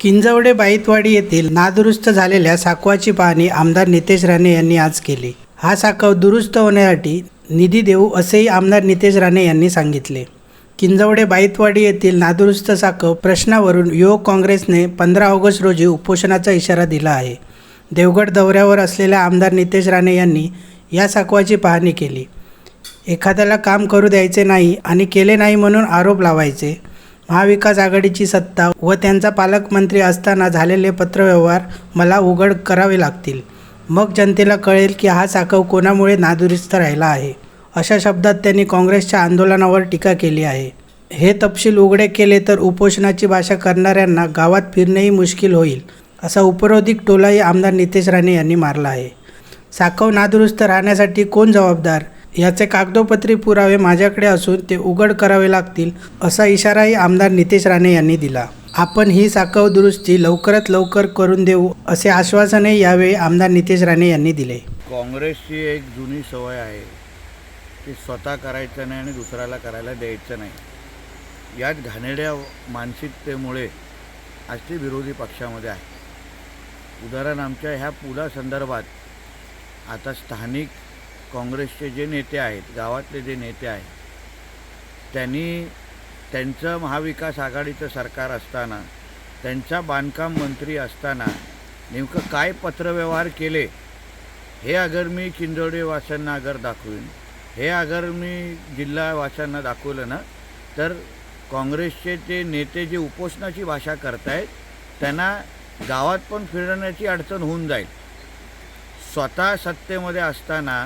किंजवडे बाईतवाडी येथील नादुरुस्त झालेल्या साकवाची पाहणी आमदार नितेश राणे यांनी आज केली. हा साकव दुरुस्त होण्यासाठी निधी देऊ असेही आमदार नितेश राणे यांनी सांगितले. किंजवडे बाईतवाडी येथील नादुरुस्त साकव प्रश्नावरून युवक काँग्रेसने पंधरा ऑगस्ट रोजी उपोषणाचा इशारा दिला आहे. देवगड दौऱ्यावर असलेल्या आमदार नितेश राणे यांनी या साकवाची पाहणी केली. एखाद्याला काम करू द्यायचे नाही आणि केले नाही म्हणून आरोप लावायचे महाविकास आघाडीची सत्ता व त्यांचा पालकमंत्री असताना झालेले पत्रव्यवहार मला उघड करावे लागतील. मग जनतेला कळेल की हा साकव कोणामुळे नादुरुस्त राहिला आहे. अशा शब्दात त्यांनी काँग्रेसच्या आंदोलनावर टीका केली आहे. हे तपशील उघडे केले तर उपोषणाची भाषा करणाऱ्यांना गावात फिरणेही मुश्किल होईल असा उपरोधिक टोलाही आमदार नितेश राणे यांनी मारला आहे. साकव नादुरुस्त राहण्यासाठी कोण जबाबदार? याचे कागदोपत्री पुरावे माझ्याकडे असून ते उघड करावे लागतील असा इशाराही आमदार नितेश राणे यांनी दिला. आपण ही साखव दुरुस्ती लवकरात लवकर करून देऊ असे आश्वासनही यावेळी आमदार नितेश राणे यांनी दिले. काँग्रेसची एक जुनी सवय आहे की स्वतः करायचं नाही आणि दुसऱ्याला करायला द्यायचं नाही. याच घाणेड्या मानसिकतेमुळे आज ते विरोधी पक्षामध्ये आहे. उदाहरण आमच्या ह्या पुलासंदर्भात आता स्थानिक काँग्रेसचे जे नेते आहेत गावातले जे नेते आहेत त्यांनी त्यांचं महाविकास आघाडीचं सरकार असताना त्यांचा बांधकाम मंत्री असताना नेमकं काय पत्रव्यवहार केले हे अगर मी चिंचोडे अगर दाखवीन हे अगर मी जिल्हावाशांना दाखवलं ना तर काँग्रेसचे ते नेते जे उपोषणाची भाषा करतायत त्यांना गावात पण फिरण्याची अडचण होऊन जाईल. स्वतः सत्तेमध्ये असताना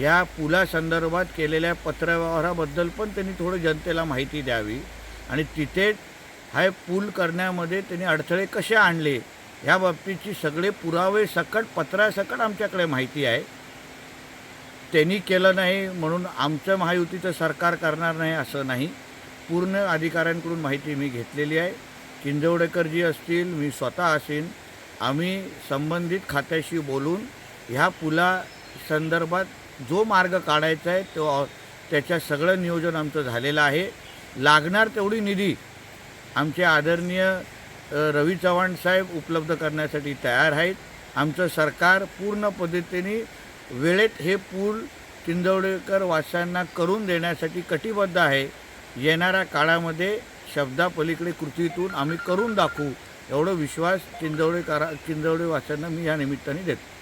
या पुलासंदर्भात केलेल्या पत्रव्यवहाराबद्दल पण त्यांनी थोडं जनतेला माहिती द्यावी. आणि तिथे हा पूल करण्यामध्ये त्यांनी अडथळे कसे आणले ह्या बाबतीची सगळे पुरावे सकट पत्रासकट आमच्याकडे माहिती आहे. त्यांनी केलं नाही म्हणून आमचं महायुतीचं सरकार करणार नाही असं नाही. पूर्ण अधिकाऱ्यांकडून माहिती मी घेतलेली आहे. किंजवडेकरजी असतील मी स्वतः असेन. आम्ही संबंधित खात्याशी बोलून ह्या पुला संदर्भात जो मार्ग काढायचा आहे तो त्याच्या सगळं नियोजन आमचं झालेलं आहे. लागणार तेवढी निधी आमचे आदरणीय रवी चव्हाण साहेब उपलब्ध करण्यासाठी तयार आहेत. आमचं सरकार पूर्ण पद्धतीने वेळेत हे पूल किंजवडेकर वासियांना करून देण्यासाठी कटिबद्ध आहे. येणाऱ्या काळामध्ये शब्दापलीकडे कृतीतून आम्ही करून दाखवू. एवढं विश्वास किंजवडेकरा किंजवडे वासियांना मी या निमित्ताने देतो.